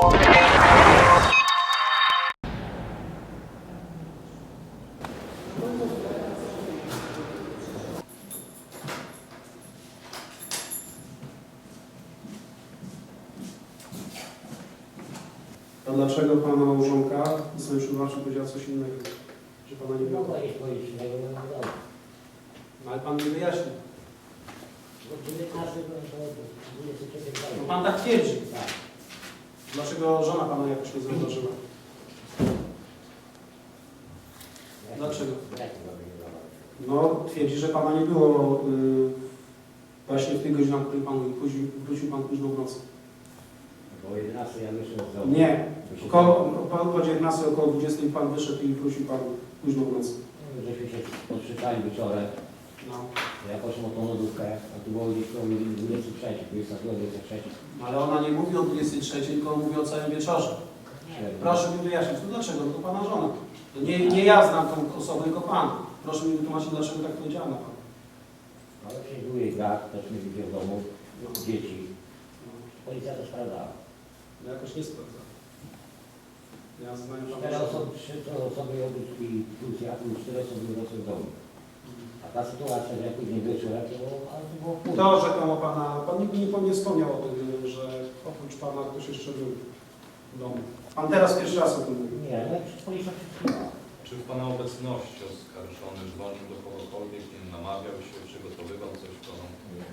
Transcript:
A dlaczego pana małżonka sobie przywłaszczył powiedziała coś innego? Że pana nie było? Mogła iść innego, nie ma domu. No, ale pan nie wyjaśnił. Bo 19 byłem to 23 No pan tak twierdzi. Tak. Dlaczego żona pana jakoś nie zauważyła? Dlaczego? No, twierdzi, że pana nie było y, właśnie w tych godzinach, w których pan. Później, wrócił pan późno w nocy. Bo o 11 ja z domu. Nie. Około, pan po 19, około 20 pan wyszedł i wrócił pan późno w nocy. Żeśmy się podszykali wieczorem. No. Ja poszłem o tą lodówkę, a tu było gdzieś koło 23, 22, 23. No, Ale ona nie mówi o 23, tylko mówi o całym wieczorze. Proszę mi wyjaśnić, no dlaczego? No to pana żona. To nie, nie ja znam tą osobę, tylko pan. Proszę mi wytłumaczyć, dlaczego tak powiedziała na pan. Ale przecież był jej brat, też mnie widział w domu, No. dzieci. No. Policja to sprawdzała. Ja jakoś nie sprawdzam. Ja znam Cztery osoby, trzy to osoby i plus ja, plus cztery osoby wrócą w domu. A ta sytuacja, że później wieczorem, to było, ale to było późno. To rzekomo pana, pan nigdy nie, nie wspomniał o tym, że oprócz pana ktoś jeszcze był w domu. Pan teraz pierwszy raz o tym mówi. Nie, ale policja przyczyniła. Czy w Pana obecności oskarżony dzwonił do kogokolwiek, nie namawiał się, przygotowywał coś Panu? Nie.